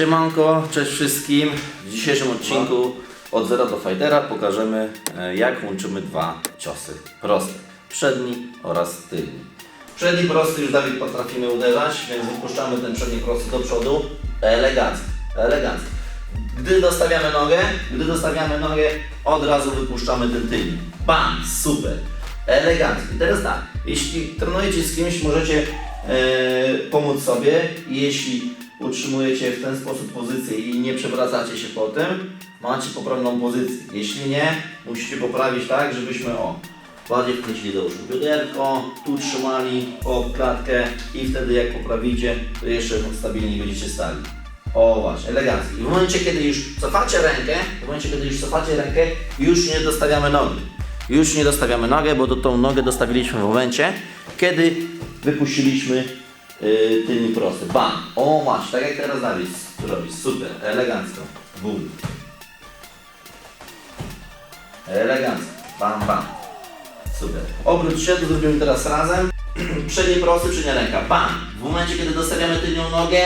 Siemanko, cześć wszystkim. W dzisiejszym odcinku od zera do fightera pokażemy e, jak łączymy dwa ciosy. Proste. Przedni oraz tylni. Przedni prosty już Dawid potrafimy uderzać, więc wypuszczamy ten przedni prosty do przodu. Elegancko, elegancko. Gdy dostawiamy nogę, gdy dostawiamy nogę, od razu wypuszczamy ten tylny. Bam, super, elegancko. I teraz tak, jeśli trenujecie z kimś, możecie e, pomóc sobie jeśli utrzymujecie w ten sposób pozycję i nie przewracacie się potem, macie poprawną pozycję. Jeśli nie, musicie poprawić tak, żebyśmy o, bardziej wkręcili do uszu bioderko, tu trzymali o klatkę i wtedy jak poprawicie, to jeszcze stabilniej będziecie stali. O właśnie, elegancko. I w momencie, kiedy już cofacie rękę, w momencie, kiedy już cofacie rękę, już nie dostawiamy nogi. Już nie dostawiamy nogę, bo do tą nogę dostawiliśmy w momencie, kiedy wypuściliśmy yy, prosty. Bam! O właśnie, tak jak teraz Dawid robi. Super, elegancko. Bum. Elegancko. Bam, bam. Super. Obróć się, to zrobimy teraz razem. Przedni prosty, przednia ręka. Bam! W momencie, kiedy dostawiamy tylnią nogę,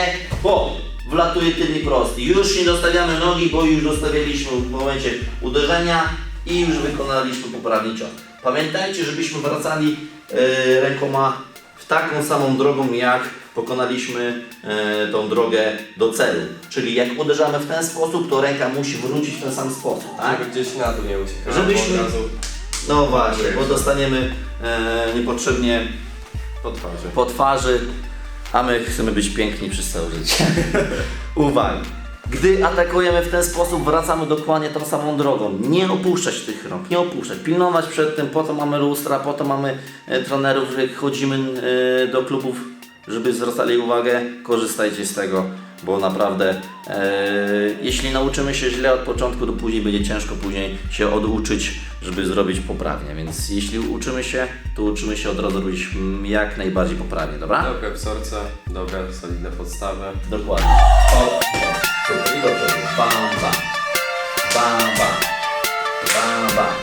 bo wlatuje tylny prosty. Już nie dostawiamy nogi, bo już dostawialiśmy w momencie uderzenia i już wykonaliśmy poprawnie cios. Pamiętajcie, żebyśmy wracali e, rękoma taką samą drogą, jak pokonaliśmy e, tą drogę do celu. Czyli jak uderzamy w ten sposób, to ręka musi wrócić w ten sam sposób, tak? Żeby gdzieś na dół nie uciekać. Żebyśmy- No właśnie, bo dostaniemy e, niepotrzebnie po twarzy. po twarzy, a my chcemy być piękni przez całe życie. Uwaga! Gdy atakujemy w ten sposób, wracamy dokładnie tą samą drogą. Nie opuszczać tych rąk, nie opuszczać. Pilnować przed tym, po to mamy lustra, po to mamy e, trenerów, jak chodzimy e, do klubów, żeby zwracali uwagę. Korzystajcie z tego, bo naprawdę e, jeśli nauczymy się źle od początku, to później będzie ciężko później się oduczyć, żeby zrobić poprawnie. Więc jeśli uczymy się, to uczymy się od razu robić jak najbardziej poprawnie, dobra? Dobre wzorce, dobre, solidne podstawy. Dokładnie. O, o, super. I do przodu. Bam, bam. Bam, bam. Bam, bam.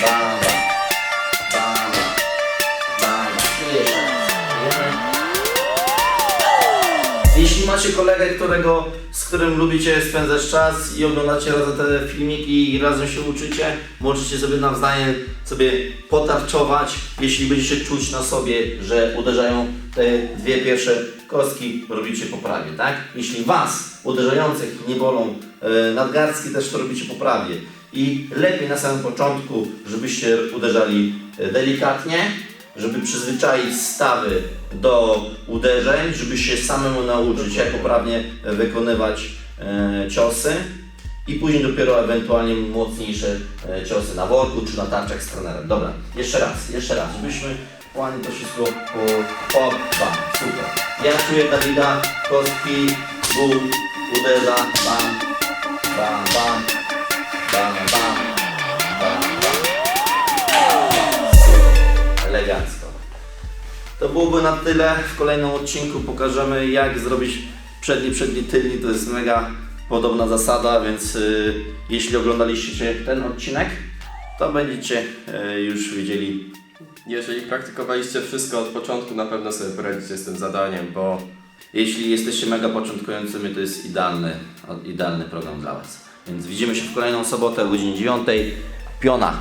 Bam, Jeśli macie kolegę, którego, z którym lubicie spędzać czas i oglądacie razem te filmiki i razem się uczycie, możecie sobie nawzajem sobie potarczować, jeśli będziecie czuć na sobie, że uderzają te dwie pierwsze kostki, robicie poprawnie, tak? Jeśli Was uderzających nie bolą e, nadgarstki, też to robicie poprawnie. I lepiej na samym początku, żebyście uderzali e, delikatnie, żeby przyzwyczaić stawy do uderzeń, żeby się samemu nauczyć, jak poprawnie wykonywać e, ciosy i później dopiero ewentualnie mocniejsze e, ciosy na worku czy na tarczach z trenerem. Dobra, jeszcze raz, jeszcze raz, żebyśmy ładnie to wszystko po, po bam, super. Ja czuję Dawida, kostki, bum, uderza, bam, bam, bam, bam, bam, bam, bam. To byłoby na tyle. W kolejnym odcinku pokażemy jak zrobić przedni, przedni, tylni. To jest mega podobna zasada, więc y, jeśli oglądaliście ten odcinek, to będziecie y, już wiedzieli. Jeżeli praktykowaliście wszystko od początku, na pewno sobie poradzicie z tym zadaniem, bo Jeśli jesteście mega początkującymi, to jest idealny, idealny program dla Was. Więc widzimy się w kolejną sobotę o godzinie 9. Piona.